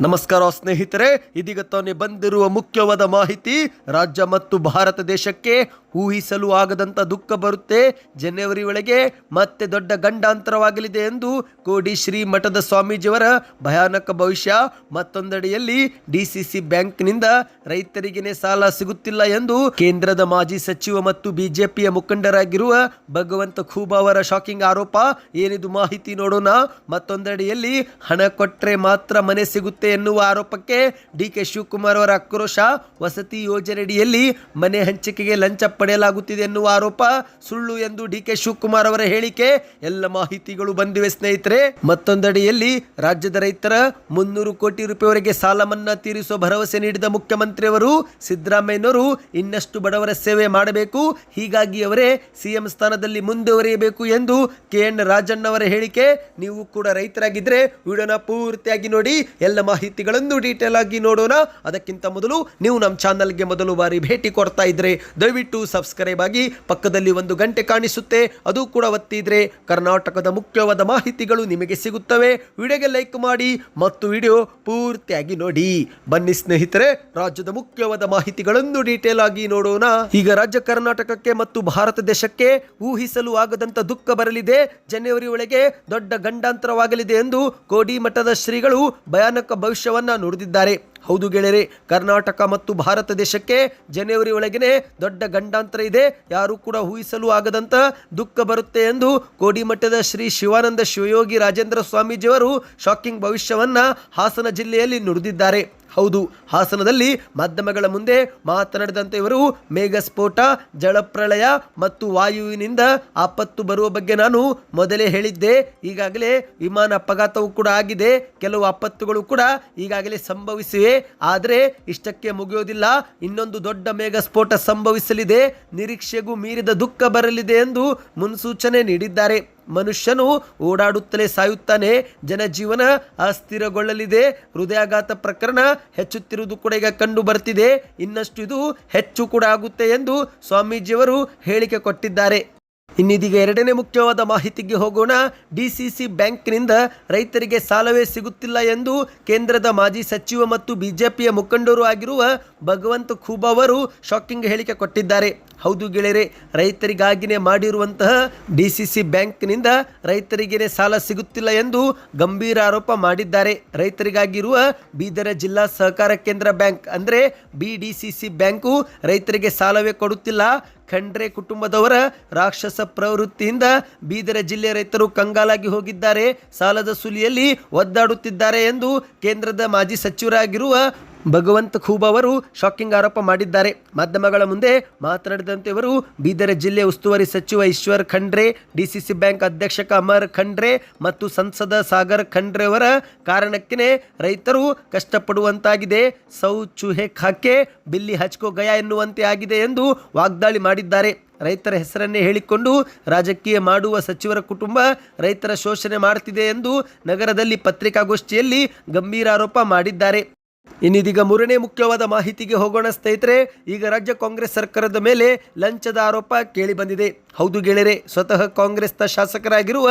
ನಮಸ್ಕಾರ ಸ್ನೇಹಿತರೆ ಇದೀಗ ತಾನೇ ಬಂದಿರುವ ಮುಖ್ಯವಾದ ಮಾಹಿತಿ ರಾಜ್ಯ ಮತ್ತು ಭಾರತ ದೇಶಕ್ಕೆ ಊಹಿಸಲು ಆಗದಂತ ದುಃಖ ಬರುತ್ತೆ. ಜನವರಿ ಒಳಗೆ ಮತ್ತೆ ದೊಡ್ಡ ಗಂಡಾಂತರವಾಗಲಿದೆ ಎಂದು ಕೋಡಿ ಶ್ರೀ ಮಠದ ಸ್ವಾಮೀಜಿಯವರ ಭಯಾನಕ ಭವಿಷ್ಯ. ಮತ್ತೊಂದೆಡೆಯಲ್ಲಿ ಡಿಸಿಸಿ ಬ್ಯಾಂಕ್ನಿಂದ ರೈತರಿಗೆನೇ ಸಾಲ ಸಿಗುತ್ತಿಲ್ಲ ಎಂದು ಕೇಂದ್ರದ ಮಾಜಿ ಸಚಿವ ಮತ್ತು ಬಿಜೆಪಿಯ ಮುಖಂಡರಾಗಿರುವ ಭಗವಂತ ಖೂಬಾ ಅವರ ಶಾಕಿಂಗ್ ಆರೋಪ. ಏನಿದು ಮಾಹಿತಿ ನೋಡೋಣ. ಮತ್ತೊಂದೆಡೆಯಲ್ಲಿ ಹಣ ಕೊಟ್ಟರೆ ಮಾತ್ರ ಮನೆ ಸಿಗುತ್ತೆ ಎನ್ನುವ ಆರೋಪಕ್ಕೆ ಡಿ ಕೆ ಶಿವಕುಮಾರ್ ಅವರ ಆಕ್ರೋಶ. ವಸತಿ ಯೋಜನೆಯಡಿಯಲ್ಲಿ ಮನೆ ಹಂಚಿಕೆಗೆ ಲಂಚ ಪಡೆಯಲಾಗುತ್ತಿದೆ ಎನ್ನುವ ಆರೋಪ ಸುಳ್ಳು ಎಂದು ಡಿ ಕೆ ಶಿವಕುಮಾರ್ ಅವರ ಹೇಳಿಕೆ. ಎಲ್ಲ ಮಾಹಿತಿಗಳು ಬಂದಿವೆ ಸ್ನೇಹಿತರೆ. ಮತ್ತೊಂದೆಡೆಯಲ್ಲಿ ರಾಜ್ಯದ ರೈತರ ಮುನ್ನೂರು ಕೋಟಿ ರೂಪಾಯಿವರೆಗೆ ಸಾಲ ಮನ್ನಾ ತೀರಿಸುವ ಭರವಸೆ ನೀಡಿದ ಮುಖ್ಯಮಂತ್ರಿಯವರು ಸಿದ್ದರಾಮಯ್ಯನವರು ಇನ್ನಷ್ಟು ಬಡವರ ಸೇವೆ ಮಾಡಬೇಕು. ಹೀಗಾಗಿ ಅವರೇ ಸಿಎಂ ಸ್ಥಾನದಲ್ಲಿ ಮುಂದುವರಿಯಬೇಕು ಎಂದು ಕೆ ಎನ್ ರಾಜಣ್ಣವರ ಹೇಳಿಕೆ. ನೀವು ಕೂಡ ರೈತರಾಗಿದ್ದರೆ ವಿಡಿಯೋನ ಪೂರ್ತಿಯಾಗಿ ನೋಡಿ. ಎಲ್ಲ ಮಾಹಿತಿಗಳನ್ನು ಡೀಟೇಲ್ ಆಗಿ ನೋಡೋಣ. ಅದಕ್ಕಿಂತ ಮೊದಲು ನೀವು ನಮ್ಮ ಚಾನಲ್ಗೆ ಮೊದಲು ಬಾರಿ ಭೇಟಿ ಕೊಡ್ತಾ ಇದ್ರೆ ದಯವಿಟ್ಟು ಸಬ್ಸ್ಕ್ರೈಬ್ ಆಗಿ ಪಕ್ಕದಲ್ಲಿ ಒಂದು ಗಂಟೆ ಕಾಣಿಸುತ್ತೆ, ಅದು ಕೂಡ ಒತ್ತಿದ್ರೆ ಕರ್ನಾಟಕದ ಮುಖ್ಯವಾದ ಮಾಹಿತಿಗಳು ನಿಮಗೆ ಸಿಗುತ್ತವೆ. ವಿಡಿಯೋಗೆ ಲೈಕ್ ಮಾಡಿ ಮತ್ತು ವಿಡಿಯೋ ಪೂರ್ತಿಯಾಗಿ ನೋಡಿ. ಬನ್ನಿ ಸ್ನೇಹಿತರೆ, ರಾಜ್ಯದ ಮುಖ್ಯವಾದ ಮಾಹಿತಿಗಳನ್ನು ಡೀಟೇಲ್ ಆಗಿ ನೋಡೋಣ. ಈಗ ರಾಜ್ಯ ಕರ್ನಾಟಕಕ್ಕೆ ಮತ್ತು ಭಾರತ ದೇಶಕ್ಕೆ ಊಹಿಸಲು ಆಗದಂತ ದುಃಖ ಬರಲಿದೆ. ಜನವರಿ ಒಳಗೆ ದೊಡ್ಡ ಗಂಡಾಂತರವಾಗಲಿದೆ ಎಂದು ಕೋಡಿ ಮಠದ ಶ್ರೀಗಳು ಭಯಾನಕ ಭವಿಷ್ಯವನ್ನ ನುಡಿದಿದ್ದಾರೆ. ಹೌದು ಗೆಳೆಯರೆ, ಕರ್ನಾಟಕ ಮತ್ತು ಭಾರತ ದೇಶಕ್ಕೆ ಜನವರಿ ಒಳಗೇನೆ ದೊಡ್ಡ ಗಂಡಾಂತರ ಇದೆ. ಯಾರು ಕೂಡ ಊಹಿಸಲು ಆಗದಂತ ದುಃಖ ಬರುತ್ತೆ ಎಂದು ಕೋಡಿಮಠದ ಶ್ರೀ ಶಿವಾನಂದ ಶಿವಯೋಗಿ ರಾಜೇಂದ್ರ ಸ್ವಾಮೀಜಿಯವರು ಶಾಕಿಂಗ್ ಭವಿಷ್ಯವನ್ನ ಹಾಸನ ಜಿಲ್ಲೆಯಲ್ಲಿ ನುಡಿದಿದ್ದಾರೆ. ಹೌದು, ಹಾಸನದಲ್ಲಿ ಮಾಧ್ಯಮಗಳ ಮುಂದೆ ಮಾತನಾಡಿದಂತೆ ಇವರು ಮೇಘಸ್ಫೋಟ, ಜಲಪ್ರಳಯ ಮತ್ತು ವಾಯುವಿನಿಂದ ಆಪತ್ತು ಬರುವ ಬಗ್ಗೆ ನಾನು ಮೊದಲೇ ಹೇಳಿದ್ದೆ. ಈಗಾಗಲೇ ವಿಮಾನ ಅಪಘಾತವೂ ಕೂಡ ಆಗಿದೆ. ಕೆಲವು ಆಪತ್ತುಗಳು ಕೂಡ ಈಗಾಗಲೇ ಸಂಭವಿಸಿವೆ. ಆದರೆ ಇಷ್ಟಕ್ಕೆ ಮುಗಿಯೋದಿಲ್ಲ. ಇನ್ನೊಂದು ದೊಡ್ಡ ಮೇಘಸ್ಫೋಟ ಸಂಭವಿಸಲಿದೆ. ನಿರೀಕ್ಷೆಗೂ ಮೀರಿದ ದುಃಖ ಬರಲಿದೆ ಎಂದು ಮುನ್ಸೂಚನೆ ನೀಡಿದ್ದಾರೆ. ಮನುಷ್ಯನು ಓಡಾಡುತ್ತಲೇ ಸಾಯುತ್ತಾನೆ. ಜನಜೀವನ ಅಸ್ಥಿರಗೊಳ್ಳಲಿದೆ. ಹೃದಯಾಘಾತ ಪ್ರಕರಣ ಹೆಚ್ಚುತ್ತಿರುವುದು ಕೂಡ ಈಗ ಕಂಡು ಬರ್ತಿದೆ. ಇನ್ನಷ್ಟು ಇದು ಹೆಚ್ಚು ಕೂಡ ಆಗುತ್ತೆ ಎಂದು ಸ್ವಾಮೀಜಿಯವರು ಹೇಳಿಕೆ ಕೊಟ್ಟಿದ್ದಾರೆ. ಇನ್ನಿದೀಗ ಎರಡನೇ ಮುಖ್ಯವಾದ ಮಾಹಿತಿಗೆ ಹೋಗೋಣ. ಡಿಸಿಸಿ ಬ್ಯಾಂಕ್ನಿಂದ ರೈತರಿಗೆ ಸಾಲವೇ ಸಿಗುತ್ತಿಲ್ಲ ಎಂದು ಕೇಂದ್ರದ ಮಾಜಿ ಸಚಿವ ಮತ್ತು ಬಿಜೆಪಿಯ ಮುಖಂಡರು ಆಗಿರುವ ಭಗವಂತ ಖೂಬಾ ಅವರು ಶಾಕಿಂಗ್ ಹೇಳಿಕೆ ಕೊಟ್ಟಿದ್ದಾರೆ. ಹೌದು ಗೆಳೆಯರೆ, ರೈತರಿಗಾಗಿನೇ ಮಾಡಿರುವಂತಹ ಡಿಸಿಸಿ ಬ್ಯಾಂಕ್ನಿಂದ ರೈತರಿಗೆ ಸಾಲ ಸಿಗುತ್ತಿಲ್ಲ ಎಂದು ಗಂಭೀರ ಆರೋಪ ಮಾಡಿದ್ದಾರೆ. ರೈತರಿಗಾಗಿರುವ ಬೀದರ ಜಿಲ್ಲಾ ಸಹಕಾರ ಕೇಂದ್ರ ಬ್ಯಾಂಕ್ ಅಂದರೆ B D C C bank ರೈತರಿಗೆ ಸಾಲವೇ ಕೊಡುತ್ತಿಲ್ಲ. ಖಂಡ್ರೆ ಕುಟುಂಬದವರ ರಾಕ್ಷಸ ಪ್ರವೃತ್ತಿಯಿಂದ ಬೀದರ ಜಿಲ್ಲೆ ರೈತರು ಕಂಗಾಲಾಗಿ ಹೋಗಿದ್ದಾರೆ. ಸಾಲದ ಸುಲಿಯಲ್ಲಿ ಒದ್ದಾಡುತ್ತಿದ್ದಾರೆ ಎಂದು ಕೇಂದ್ರದ ಮಾಜಿ ಸಚಿವರಾಗಿರುವ ಭಗವಂತ ಖೂಬ್ ಅವರು ಶಾಕಿಂಗ್ ಆರೋಪ ಮಾಡಿದ್ದಾರೆ. ಮಾಧ್ಯಮಗಳ ಮುಂದೆ ಮಾತನಾಡಿದಂತೆ ಇವರು ಬೀದರ್ ಜಿಲ್ಲೆ ಉಸ್ತುವಾರಿ ಸಚಿವ ಈಶ್ವರ್ ಖಂಡ್ರೆ ಡಿಸಿಸಿ ಬ್ಯಾಂಕ್ ಅಧ್ಯಕ್ಷಕ ಅಮರ್ ಖಂಡ್ರೆ ಮತ್ತು ಸಂಸದ ಸಾಗರ್ ಖಂಡ್ರೆ ಅವರ ಕಾರಣಕ್ಕೇ ರೈತರು ಕಷ್ಟಪಡುವಂತಾಗಿದೆ. ಸೌ ಚುಹೆ ಖಾಕೆ, ಬಿಲ್ಲಿ ಹಚ್ಕೋ ಗಯಾ ಎನ್ನುವಂತೆ ಆಗಿದೆ ಎಂದು ವಾಗ್ದಾಳಿ ಮಾಡಿದ್ದಾರೆ. ರೈತರ ಹೆಸರನ್ನೇ ಹೇಳಿಕೊಂಡು ರಾಜಕೀಯ ಮಾಡುವ ಸಚಿವರ ಕುಟುಂಬ ರೈತರ ಶೋಷಣೆ ಮಾಡುತ್ತಿದೆ ಎಂದು ನಗರದಲ್ಲಿ ಪತ್ರಿಕಾಗೋಷ್ಠಿಯಲ್ಲಿ ಗಂಭೀರ ಆರೋಪ ಮಾಡಿದ್ದಾರೆ. ಇನ್ನಿದೀಗ ಮೂರನೇ ಮುಖ್ಯವಾದ ಮಾಹಿತಿಗೆ ಹೋಗೋಣ ಸ್ನೇಹಿತರೆ. ಈಗ ರಾಜ್ಯ ಕಾಂಗ್ರೆಸ್ ಸರ್ಕಾರದ ಮೇಲೆ ಲಂಚದ ಆರೋಪ ಕೇಳಿ ಬಂದಿದೆ. ಹೌದು ಗೆಳೆಯರೆ, ಸ್ವತಃ ಕಾಂಗ್ರೆಸ್ನ ಶಾಸಕರಾಗಿರುವ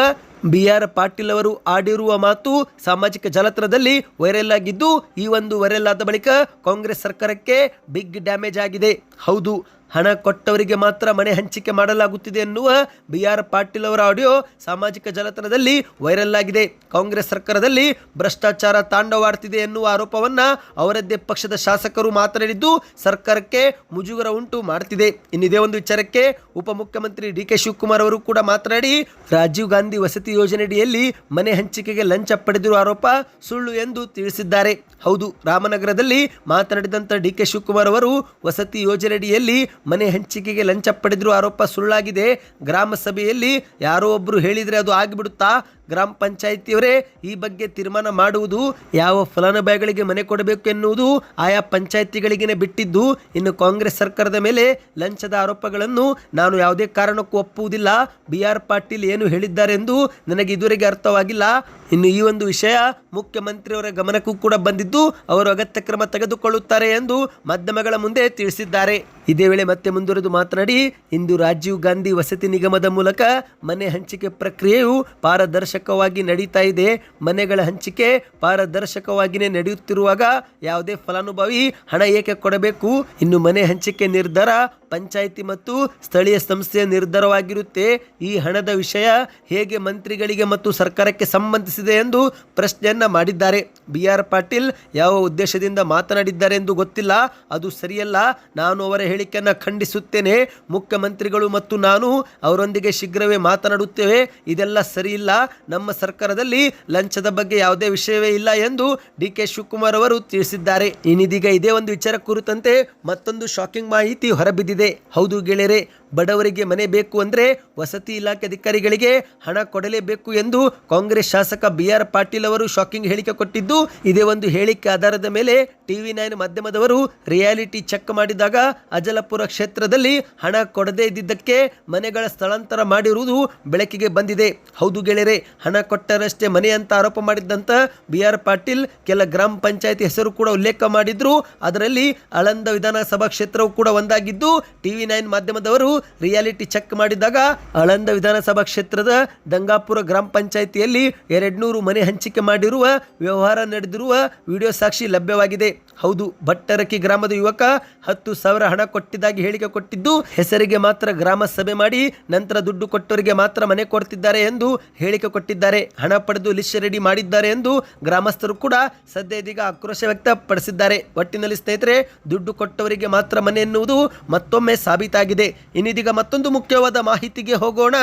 ಬಿ ಆರ್ ಪಾಟೀಲ್ ಅವರು ಆಡಿರುವ ಮಾತು ಸಾಮಾಜಿಕ ಜಾಲತಾಣದಲ್ಲಿ ವೈರಲ್ ಆಗಿದ್ದು, ಈ ಒಂದು ವೈರಲ್ ಆದ ಬಳಿಕ ಕಾಂಗ್ರೆಸ್ ಸರ್ಕಾರಕ್ಕೆ ಬಿಗ್ ಡ್ಯಾಮೇಜ್ ಆಗಿದೆ. ಹೌದು, ಹಣ ಕೊಟ್ಟವರಿಗೆ ಮಾತ್ರ ಮನೆ ಹಂಚಿಕೆ ಮಾಡಲಾಗುತ್ತಿದೆ ಎನ್ನುವ ಬಿ ಆರ್ ಪಾಟೀಲ್ ಅವರ ಆಡಿಯೋ ಸಾಮಾಜಿಕ ಜಾಲತಾಣದಲ್ಲಿ ವೈರಲ್ ಆಗಿದೆ. ಕಾಂಗ್ರೆಸ್ ಸರ್ಕಾರದಲ್ಲಿ ಭ್ರಷ್ಟಾಚಾರ ತಾಂಡವಾಡ್ತಿದೆ ಎನ್ನುವ ಆರೋಪವನ್ನು ಅವರದ್ದೇ ಪಕ್ಷದ ಶಾಸಕರು ಮಾತನಾಡಿದ್ದು, ಸರ್ಕಾರಕ್ಕೆ ಮುಜುಗರ ಉಂಟು ಮಾಡ್ತಿದೆ. ಇನ್ನಿದೇ ಒಂದು ವಿಚಾರಕ್ಕೆ ಉಪಮುಖ್ಯಮಂತ್ರಿ ಡಿ ಕೆ ಶಿವಕುಮಾರ್ ಅವರು ಕೂಡ ಮಾತನಾಡಿ, ರಾಜೀವ್ ಗಾಂಧಿ ವಸತಿ ಯೋಜನೆಯಡಿಯಲ್ಲಿ ಮನೆ ಹಂಚಿಕೆಗೆ ಲಂಚ ಪಡೆದಿರುವ ಆರೋಪ ಸುಳ್ಳು ಎಂದು ತಿಳಿಸಿದ್ದಾರೆ. ಹೌದು, ರಾಮನಗರದಲ್ಲಿ ಮಾತನಾಡಿದಂಥ ಡಿ ಕೆ ಶಿವಕುಮಾರ್ ಅವರು ವಸತಿ ಯೋಜನೆಯಡಿಯಲ್ಲಿ ಮನೆ ಹಂಚಿಕೆಗೆ ಲಂಚ ಪಡೆದಿರುವ ಆರೋಪ ಸುಳ್ಳಾಗಿದೆ. ಗ್ರಾಮ ಸಭೆಯಲ್ಲಿ ಯಾರೋ ಒಬ್ಬರು ಹೇಳಿದರೆ ಅದು ಆಗಿಬಿಡುತ್ತಾ ಗ್ರಾಮ ಪಂಚಾಯಿತಿಯವರೇ, ಈ ಬಗ್ಗೆ ತೀರ್ಮಾನ ಮಾಡುವುದು ಯಾವ ಫಲಾನುಭವಿಗಳಿಗೆ ಮನೆ ಕೊಡಬೇಕು ಎನ್ನುವುದು ಆಯಾ ಪಂಚಾಯಿತಿಗಳಿಗೇ ಬಿಟ್ಟಿದ್ದು. ಇನ್ನು ಕಾಂಗ್ರೆಸ್ ಸರ್ಕಾರದ ಮೇಲೆ ಲಂಚದ ಆರೋಪಗಳನ್ನು ನಾನು ಯಾವುದೇ ಕಾರಣಕ್ಕೂ ಒಪ್ಪುವುದಿಲ್ಲ. ಬಿ ಆರ್ ಪಾಟೀಲ್ ಏನು ಹೇಳಿದ್ದಾರೆಂದು ನನಗೆ ಇದುವರೆಗೆ ಅರ್ಥವಾಗಿಲ್ಲ. ಇನ್ನು ಈ ಒಂದು ವಿಷಯ ಮುಖ್ಯಮಂತ್ರಿಯವರ ಗಮನಕ್ಕೂ ಕೂಡ ಬಂದಿದ್ದು, ಅವರು ಅಗತ್ಯ ಕ್ರಮ ತೆಗೆದುಕೊಳ್ಳುತ್ತಾರೆ ಎಂದು ಮಾಧ್ಯಮಗಳ ಮುಂದೆ ತಿಳಿಸಿದ್ದಾರೆ. ಇದೇ ವೇಳೆ ಮತ್ತೆ ಮುಂದುವರೆದು ಮಾತನಾಡಿ, ಇಂದು ರಾಜೀವ್ ಗಾಂಧಿ ವಸತಿ ನಿಗಮದ ಮೂಲಕ ಮನೆ ಹಂಚಿಕೆ ಪ್ರಕ್ರಿಯೆಯು ಪಾರದರ್ಶಕ ಪಾರದರ್ಶಕವಾಗಿ ನಡೀತಾ ಇದೆ. ಮನೆಗಳ ಹಂಚಿಕೆ ಪಾರದರ್ಶಕವಾಗಿಯೇ ನಡೆಯುತ್ತಿರುವಾಗ ಯಾವುದೇ ಫಲಾನುಭವಿ ಹಣ ಏಕೆ ಕೊಡಬೇಕು? ಇನ್ನು ಮನೆ ಹಂಚಿಕೆ ನಿರ್ಧಾರ ಪಂಚಾಯಿತಿ ಮತ್ತು ಸ್ಥಳೀಯ ಸಂಸ್ಥೆಯ ನಿರ್ಧಾರವಾಗಿರುತ್ತೆ. ಈ ಹಣದ ವಿಷಯ ಹೇಗೆ ಮಂತ್ರಿಗಳಿಗೆ ಮತ್ತು ಸರ್ಕಾರಕ್ಕೆ ಸಂಬಂಧಿಸಿದೆ ಎಂದು ಪ್ರಶ್ನೆಯನ್ನ ಮಾಡಿದ್ದಾರೆ. ಬಿ ಆರ್ ಪಾಟೀಲ್ ಯಾವ ಉದ್ದೇಶದಿಂದ ಮಾತನಾಡಿದ್ದಾರೆ ಎಂದು ಗೊತ್ತಿಲ್ಲ. ಅದು ಸರಿಯಲ್ಲ. ನಾನು ಅವರ ಹೇಳಿಕೆಯನ್ನು ಖಂಡಿಸುತ್ತೇನೆ. ಮುಖ್ಯಮಂತ್ರಿಗಳು ಮತ್ತು ನಾನು ಅವರೊಂದಿಗೆ ಶೀಘ್ರವೇ ಮಾತನಾಡುತ್ತೇವೆ. ಇದೆಲ್ಲ ಸರಿಯಿಲ್ಲ. ನಮ್ಮ ಸರ್ಕಾರದಲ್ಲಿ ಲಂಚದ ಬಗ್ಗೆ ಯಾವುದೇ ವಿಷಯವೇ ಇಲ್ಲ ಎಂದು ಡಿ ಕೆ ಶಿವಕುಮಾರ್ ಅವರು ತಿಳಿಸಿದ್ದಾರೆ. ಇನ್ನಿದೀಗ ಇದೇ ಒಂದು ವಿಚಾರ ಕುರಿತಂತೆ ಮತ್ತೊಂದು ಶಾಕಿಂಗ್ ಮಾಹಿತಿ ಹೊರಬಿದ್ದಿದೆ. ಹೌದು ಗೆಳೆಯರೆ, ಬಡವರಿಗೆ ಮನೆ ಬೇಕು ಅಂದ್ರೆ ವಸತಿ ಇಲಾಖೆ ಅಧಿಕಾರಿಗಳಿಗೆ ಹಣ ಕೊಡಲೇಬೇಕು ಎಂದು ಕಾಂಗ್ರೆಸ್ ಶಾಸಕ ಬಿ ಆರ್ ಪಾಟೀಲ್ ಅವರು ಶಾಕಿಂಗ್ ಹೇಳಿಕೆ ಕೊಟ್ಟಿದ್ದು, ಇದೇ ಒಂದು ಹೇಳಿಕೆ ಆಧಾರದ ಮೇಲೆ ಟಿವಿ ನೈನ್ ಮಾಧ್ಯಮದವರು ರಿಯಾಲಿಟಿ ಚೆಕ್ ಮಾಡಿದಾಗ ಅಜಲಪುರ ಕ್ಷೇತ್ರದಲ್ಲಿ ಹಣ ಕೊಡದೇ ಇದ್ದಿದ್ದಕ್ಕೆ ಮನೆಗಳ ಸ್ಥಳಾಂತರ ಮಾಡಿರುವುದು ಬೆಳಕಿಗೆ ಬಂದಿದೆ. ಹೌದು ಗೆಳೆಯರೆ ಹಣ ಕೊಟ್ಟರಷ್ಟೇ ಮನೆ ಅಂತ ಆರೋಪ ಮಾಡಿದ್ದಂಥ ಬಿ ಆರ್ ಪಾಟೀಲ್, ಕೆಲ ಗ್ರಾಮ ಪಂಚಾಯತಿ ಹೆಸರು ಕೂಡ ಉಲ್ಲೇಖ ಮಾಡಿದ್ರು. ಅದರಲ್ಲಿ ಅಳಂದ ವಿಧಾನಸಭಾ ಕ್ಷೇತ್ರವು ಕೂಡ ಒಂದಾಗಿದ್ದು, ಟಿವಿ ನೈನ್ ಮಾಧ್ಯಮದವರು ರಿಯಾಲಿಟಿ ಚೆಕ್ ಮಾಡಿದಾಗ ಅಳಂದ ವಿಧಾನಸಭಾ ಕ್ಷೇತ್ರದ ದಂಗಾಪುರ ಗ್ರಾಮ ಪಂಚಾಯಿತಿಯಲ್ಲಿ ಎರಡ್ನೂರು ಮನೆ ಹಂಚಿಕೆ ಮಾಡಿರುವ, ವ್ಯವಹಾರ ನಡೆದಿರುವ ವಿಡಿಯೋ ಸಾಕ್ಷಿ ಲಭ್ಯವಾಗಿದೆ. ಹೌದು, ಭಟ್ಟರಕಿ ಗ್ರಾಮದ ಯುವಕ ಹತ್ತು ಸಾವಿರ ಹಣ ಕೊಟ್ಟಿದ್ದಾಗಿ ಹೇಳಿಕೆ ಕೊಟ್ಟಿದ್ದು, ಹೆಸರಿಗೆ ಮಾತ್ರ ಗ್ರಾಮ ಸಭೆ ಮಾಡಿ ನಂತರ ದುಡ್ಡು ಕೊಟ್ಟವರಿಗೆ ಮಾತ್ರ ಮನೆ ಕೊಡ್ತಿದ್ದಾರೆ ಎಂದು ಹೇಳಿಕೆ ಕೊಟ್ಟಿದ್ದಾರೆ. ಹಣ ಪಡೆದು ಲಿಸ್ಟ್ ರೆಡಿ ಮಾಡಿದ್ದಾರೆ ಎಂದು ಗ್ರಾಮಸ್ಥರು ಕೂಡ ಸದ್ಯ ಇದೀಗ ಆಕ್ರೋಶ ವ್ಯಕ್ತಪಡಿಸಿದ್ದಾರೆ. ಒಟ್ಟಿನಲ್ಲಿ ಸ್ನೇಹಿತರೆ, ದುಡ್ಡು ಕೊಟ್ಟವರಿಗೆ ಮಾತ್ರ ಮನೆ ಎನ್ನುವುದು ಮತ್ತೊಮ್ಮೆ ಸಾಬೀತಾಗಿದೆ. ಇನ್ನಿದೀಗ ಮತ್ತೊಂದು ಮುಖ್ಯವಾದ ಮಾಹಿತಿಗೆ ಹೋಗೋಣ.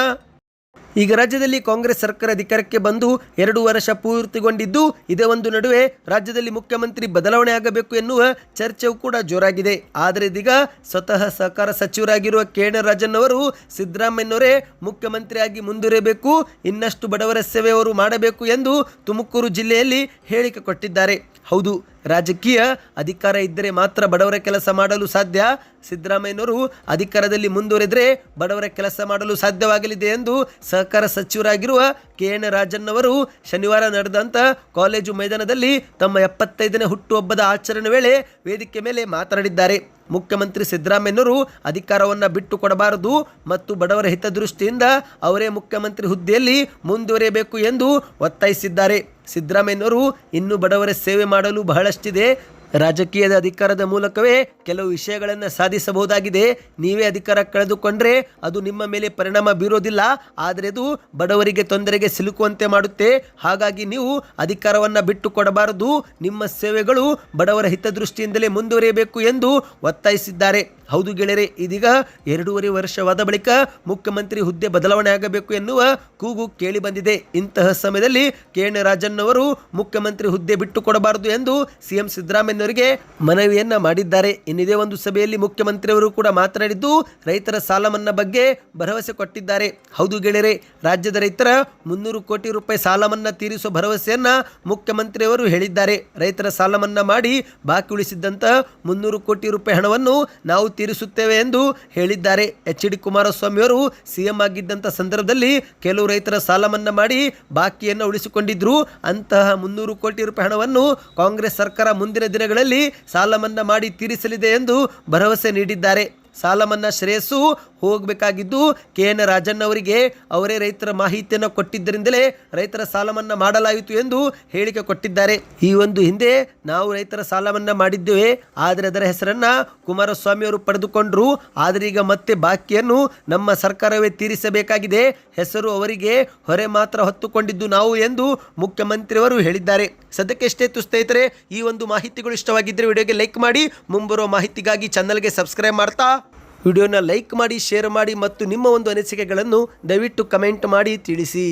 ಈಗ ರಾಜ್ಯದಲ್ಲಿ ಕಾಂಗ್ರೆಸ್ ಸರ್ಕಾರ ಅಧಿಕಾರಕ್ಕೆ ಬಂದು ಎರಡು ವರ್ಷ ಪೂರ್ತಿಗೊಂಡಿದ್ದು, ಇದೇ ಒಂದು ನಡುವೆ ರಾಜ್ಯದಲ್ಲಿ ಮುಖ್ಯಮಂತ್ರಿ ಬದಲಾವಣೆ ಆಗಬೇಕು ಎನ್ನುವ ಚರ್ಚೆಯೂ ಕೂಡ ಜೋರಾಗಿದೆ. ಆದರೆ ಇದೀಗ ಸ್ವತಃ ಸಹಕಾರ ಸಚಿವರಾಗಿರುವ ಕೆ ಎನ್ ರಾಜನ್ ಅವರು ಸಿದ್ದರಾಮಯ್ಯನವರೇ ಮುಖ್ಯಮಂತ್ರಿಯಾಗಿ ಮುಂದುವರಿಯಬೇಕು ಇನ್ನಷ್ಟು ಬಡವರ ಸೇವೆ ಅವರು ಮಾಡಬೇಕು ಎಂದು ತುಮಕೂರು ಜಿಲ್ಲೆಯಲ್ಲಿ ಹೇಳಿಕೆ ಕೊಟ್ಟಿದ್ದಾರೆ. ಹೌದು ರಾಜಕೀಯ, ಅಧಿಕಾರ ಇದ್ದರೆ ಮಾತ್ರ ಬಡವರ ಕೆಲಸ ಮಾಡಲು ಸಾಧ್ಯ. ಸಿದ್ದರಾಮಯ್ಯನವರು ಅಧಿಕಾರದಲ್ಲಿ ಮುಂದುವರೆದರೆ ಬಡವರ ಕೆಲಸ ಮಾಡಲು ಸಾಧ್ಯವಾಗಲಿದೆ ಎಂದು ಸಹಕಾರ ಸಚಿವರಾಗಿರುವ ಕೆ ಎನ್ ರಾಜನ್ನವರು ಶನಿವಾರ ನಡೆದಂಥ ಕಾಲೇಜು ಮೈದಾನದಲ್ಲಿ ತಮ್ಮ ಎಪ್ಪತ್ತೈದನೇ ಹುಟ್ಟುಹಬ್ಬದ ಆಚರಣೆ ವೇಳೆ ವೇದಿಕೆ ಮೇಲೆ ಮಾತನಾಡಿದ್ದಾರೆ. ಮುಖ್ಯಮಂತ್ರಿ ಸಿದ್ದರಾಮಯ್ಯನವರು ಅಧಿಕಾರವನ್ನು ಬಿಟ್ಟು ಕೊಡಬಾರದು ಮತ್ತು ಬಡವರ ಹಿತದೃಷ್ಟಿಯಿಂದ ಅವರೇ ಮುಖ್ಯಮಂತ್ರಿ ಹುದ್ದೆಯಲ್ಲಿ ಮುಂದುವರಿಯಬೇಕು ಎಂದು ಒತ್ತಾಯಿಸಿದ್ದಾರೆ. ಸಿದ್ದರಾಮಯ್ಯನವರು ಇನ್ನೂ ಬಡವರ ಸೇವೆ ಮಾಡಲು ಬಹಳಷ್ಟಿದೆ. ರಾಜಕೀಯದ ಅಧಿಕಾರದ ಮೂಲಕವೇ ಕೆಲವು ವಿಷಯಗಳನ್ನು ಸಾಧಿಸಬಹುದಾಗಿದೆ. ನೀವೇ ಅಧಿಕಾರ ಕಳೆದುಕೊಂಡ್ರೆ ಅದು ನಿಮ್ಮ ಮೇಲೆ ಪರಿಣಾಮ ಬೀರೋದಿಲ್ಲ. ಆದರೆ ಅದು ಬಡವರಿಗೆ ತೊಂದರೆಗೆ ಸಿಲುಕುವಂತೆ ಮಾಡುತ್ತೆ. ಹಾಗಾಗಿ ನೀವು ಅಧಿಕಾರವನ್ನು ಬಿಟ್ಟು ಕೊಡಬಾರದು ನಿಮ್ಮ ಸೇವೆಗಳು ಬಡವರ ಹಿತದೃಷ್ಟಿಯಿಂದಲೇ ಮುಂದುವರಿಯಬೇಕು ಎಂದು ಒತ್ತಾಯಿಸಿದ್ದಾರೆ. ಹೌದು ಗೆಳೆಯರೆ, ಇದೀಗ ಎರಡೂವರೆ ವರ್ಷವಾದ ಬಳಿಕ ಮುಖ್ಯಮಂತ್ರಿ ಹುದ್ದೆ ಬದಲಾವಣೆ ಆಗಬೇಕು ಎನ್ನುವ ಕೂಗು ಕೇಳಿ ಬಂದಿದೆ ಇಂತಹ ಸಮಯದಲ್ಲಿ ಕೆ ಎನ್ ರಾಜನ್ ಅವರು ಮುಖ್ಯಮಂತ್ರಿ ಹುದ್ದೆ ಬಿಟ್ಟು ಕೊಡಬಾರದು ಎಂದು ಸಿಎಂ ಸಿದ್ದರಾಮಯ್ಯನವರಿಗೆ ಮನವಿಯನ್ನ ಮಾಡಿದ್ದಾರೆ. ಇನ್ನಿದೆ ಒಂದು ಸಭೆಯಲ್ಲಿ ಮುಖ್ಯಮಂತ್ರಿಯವರು ಕೂಡ ಮಾತನಾಡಿದ್ದು, ರೈತರ ಸಾಲ ಮನ್ನಾ ಬಗ್ಗೆ ಭರವಸೆ ಕೊಟ್ಟಿದ್ದಾರೆ. ಹೌದು ಗೆಳೆಯರೆ, ರಾಜ್ಯದ ರೈತರ ಮುನ್ನೂರು ಕೋಟಿ ರೂಪಾಯಿ ಸಾಲ ಮನ್ನಾ ತೀರಿಸುವ ಭರವಸೆಯನ್ನ ಮುಖ್ಯಮಂತ್ರಿಯವರು ಹೇಳಿದ್ದಾರೆ. ರೈತರ ಸಾಲ ಮನ್ನಾ ಮಾಡಿ ಬಾಕಿ ಉಳಿಸಿದ್ದಂತ ಮುನ್ನೂರು ಕೋಟಿ ರೂಪಾಯಿ ಹಣವನ್ನು ನಾವು ತೀರಿಸುತ್ತೇವೆ ಎಂದು ಹೇಳಿದ್ದಾರೆ. ಎಚ್ ಡಿ ಕುಮಾರಸ್ವಾಮಿಯವರು ಸಿಎಂ ಆಗಿದ್ದಂಥ ಸಂದರ್ಭದಲ್ಲಿ ಕೆಲವು ರೈತರ ಸಾಲ ಮನ್ನಾ ಮಾಡಿ ಬಾಕಿಯನ್ನು ಉಳಿಸಿಕೊಂಡಿದ್ರು. ಅಂತಹ ಮುನ್ನೂರು ಕೋಟಿ ರೂಪಾಯಿ ಹಣವನ್ನು ಕಾಂಗ್ರೆಸ್ ಸರ್ಕಾರ ಮುಂದಿನ ದಿನಗಳಲ್ಲಿ ಸಾಲ ಮನ್ನಾ ಮಾಡಿ ತೀರಿಸಲಿದೆ ಎಂದು ಭರವಸೆ ನೀಡಿದ್ದಾರೆ. ಸಾಲ ಮನ್ನಾ ಶ್ರೇಯಸ್ಸು ಹೋಗಬೇಕಾಗಿದ್ದು ಕೆ ಎನ್ ರಾಜಣ್ಣ ಅವರಿಗೆ ಅವರೇ ರೈತರ ಮಾಹಿತಿಯನ್ನು ಕೊಟ್ಟಿದ್ದರಿಂದಲೇ ರೈತರ ಸಾಲ ಮಾಡಲಾಯಿತು ಎಂದು ಹೇಳಿಕೆ ಕೊಟ್ಟಿದ್ದಾರೆ. ಈ ಒಂದು ಹಿಂದೆ ನಾವು ರೈತರ ಸಾಲ ಮನ್ನಾ ಮಾಡಿದ್ದೇವೆ. ಆದರೆ ಅದರ ಹೆಸರನ್ನ ಕುಮಾರಸ್ವಾಮಿ ಅವರು ಪಡೆದುಕೊಂಡರು. ಆದರೆ ಈಗ ಮತ್ತೆ ಬಾಕಿಯನ್ನು ನಮ್ಮ ಸರ್ಕಾರವೇ ತೀರಿಸಬೇಕಾಗಿದೆ. ಹೆಸರು ಅವರಿಗೆ ಹೊರೆ ಮಾತ್ರ ಹೊತ್ತುಕೊಂಡಿದ್ದು ನಾವು ಎಂದು ಮುಖ್ಯಮಂತ್ರಿಯವರು ಹೇಳಿದ್ದಾರೆ. ಸದ್ಯಕ್ಕೆ ಸ್ನೇಹಿತರೆ, ಈ ಒಂದು ಮಾಹಿತಿಗಳು ಇಷ್ಟವಾಗಿದ್ದರೆ ವಿಡಿಯೋಗೆ ಲೈಕ್ ಮಾಡಿ. ಮುಂಬರುವ ಮಾಹಿತಿಗಾಗಿ ಚಾನಲ್ಗೆ ಸಬ್ಸ್ಕ್ರೈಬ್ ಮಾಡ್ತಾ ವಿಡಿಯೋನ ಲೈಕ್ ಮಾಡಿ ಶೇರ್ ಮಾಡಿ ಮತ್ತು ನಿಮ್ಮ ಒಂದು ಅನಿಸಿಕೆಗಳನ್ನು ದಯವಿಟ್ಟು ಕಮೆಂಟ್ ಮಾಡಿ ತಿಳಿಸಿ.